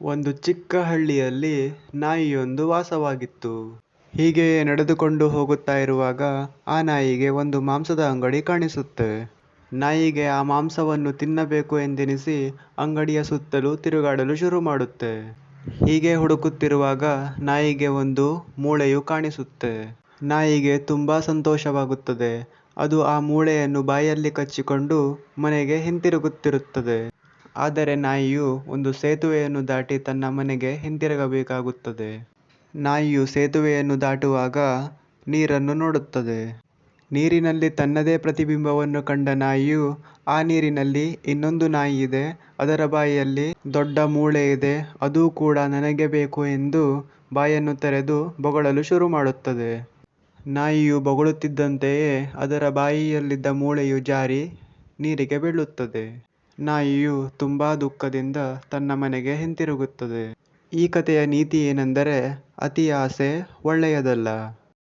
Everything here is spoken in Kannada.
ಒಂದು ಚಿಕ್ಕ ಹಳ್ಳಿಯಲ್ಲಿ ನಾಯಿಯೊಂದು ವಾಸವಾಗಿತ್ತು. ಹೀಗೆ ನಡೆದುಕೊಂಡು ಹೋಗುತ್ತಾ ಇರುವಾಗ ಆ ನಾಯಿಗೆ ಒಂದು ಮಾಂಸದ ಅಂಗಡಿ ಕಾಣಿಸುತ್ತೆ. ನಾಯಿಗೆ ಆ ಮಾಂಸವನ್ನು ತಿನ್ನಬೇಕು ಎಂದೆನಿಸಿ ಅಂಗಡಿಯ ಸುತ್ತಲೂ ತಿರುಗಾಡಲು ಶುರು ಮಾಡುತ್ತೆ. ಹೀಗೆ ಹುಡುಕುತ್ತಿರುವಾಗ ನಾಯಿಗೆ ಒಂದು ಮೂಳೆಯು ಕಾಣಿಸುತ್ತೆ. ನಾಯಿಗೆ ತುಂಬಾ ಸಂತೋಷವಾಗುತ್ತದೆ. ಅದು ಆ ಮೂಳೆಯನ್ನು ಬಾಯಲ್ಲಿ ಕಚ್ಚಿಕೊಂಡು ಮನೆಗೆ ಹಿಂತಿರುಗುತ್ತಿರುತ್ತದೆ. ಆದರೆ ನಾಯಿಯು ಒಂದು ಸೇತುವೆಯನ್ನು ದಾಟಿ ತನ್ನ ಮನೆಗೆ ಹಿಂತಿರುಗಬೇಕಾಗುತ್ತದೆ. ನಾಯಿಯು ಸೇತುವೆಯನ್ನು ದಾಟುವಾಗ ನೀರನ್ನು ನೋಡುತ್ತದೆ. ನೀರಿನಲ್ಲಿ ತನ್ನದೇ ಪ್ರತಿಬಿಂಬವನ್ನು ಕಂಡ ನಾಯಿಯು ಆ ನೀರಿನಲ್ಲಿ ಇನ್ನೊಂದು ನಾಯಿ ಇದೆ ಅದರ ಬಾಯಿಯಲ್ಲಿ ದೊಡ್ಡ ಮೂಳೆ ಇದೆ. ಅದೂ ಕೂಡ ನನಗೆ ಬೇಕು ಎಂದು ಬಾಯನ್ನು ತೆರೆದು ಬೊಗಳಲು ಶುರು ಮಾಡುತ್ತದೆ. ನಾಯಿಯು ಬೊಗಳುತ್ತಿದ್ದಂತೆಯೇ ಅದರ ಬಾಯಿಯಲ್ಲಿದ್ದ ಮೂಳೆಯು ಜಾರಿ ನೀರಿಗೆ ಬೀಳುತ್ತದೆ. ನಾಯಿಯು ತುಂಬಾ ದುಃಖದಿಂದ ತನ್ನ ಮನೆಗೆ ಹಿಂತಿರುಗುತ್ತದೆ. ಈ ಕಥೆಯ ನೀತಿ ಏನೆಂದರೆ ಅತಿ ಆಸೆ ಒಳ್ಳೆಯದಲ್ಲ.